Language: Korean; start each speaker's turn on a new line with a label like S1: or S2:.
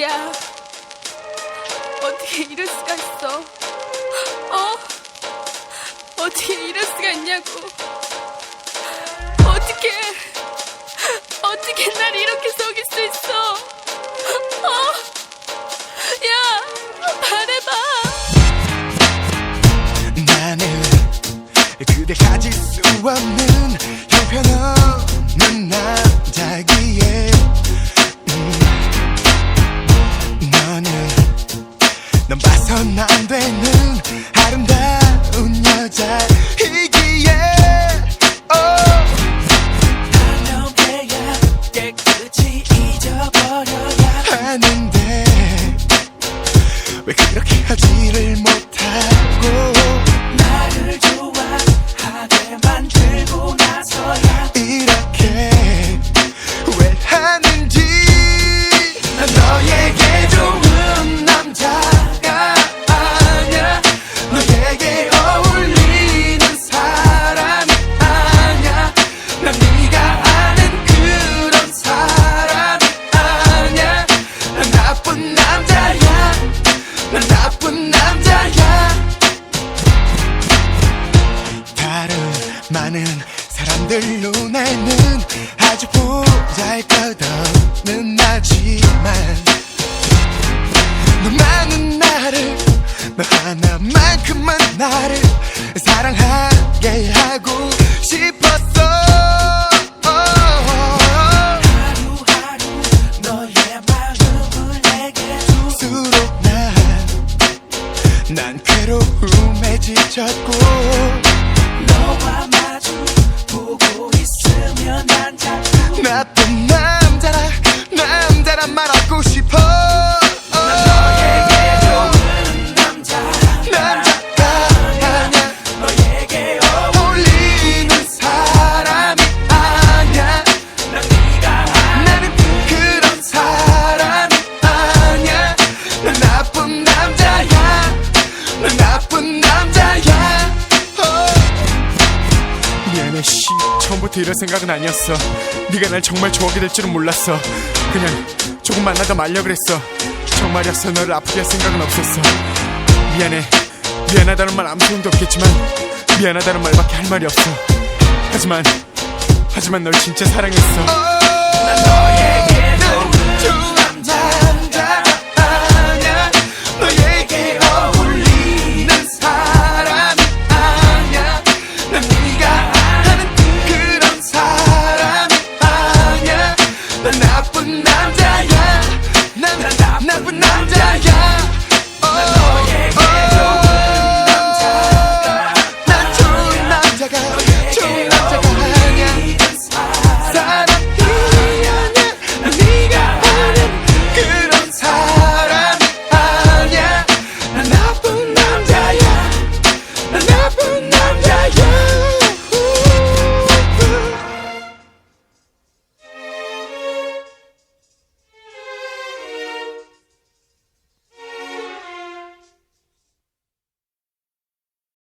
S1: 야, 어떻게 이럴 수가 있어? 어? 어떻게 이럴 수가 있냐고. 어떻게, 어떻게 날 이렇게 속일 수 있어? 어? 야, 말해봐.
S2: 나는 그대 가질 수 없는 넌 봐선 안 되는 아름다운 여자 이기에.
S3: 변해야 깨끗이 잊어버려야
S2: 하는데 왜 그렇게 하지를 많은 사람들 눈에는 아주 보잘 것 없는 나지만 너만은 나를 너 하나만큼만 나를 사랑하게 하고 싶었어. 난, 난 괴로움에 지쳤 처음부터 이런 생각은 아니었어. 네가 날 정말 좋아하게 될 줄은 몰랐어. 그냥 조금 만나다 말려 그랬어. 정말이었어. 너를 아프게 할 생각은 없었어. 미안해. 미안하다는 말 아무 소용도 없겠지만 미안하다는 말밖에 할 말이 없어. 하지만 하지만 널 진짜 사랑했어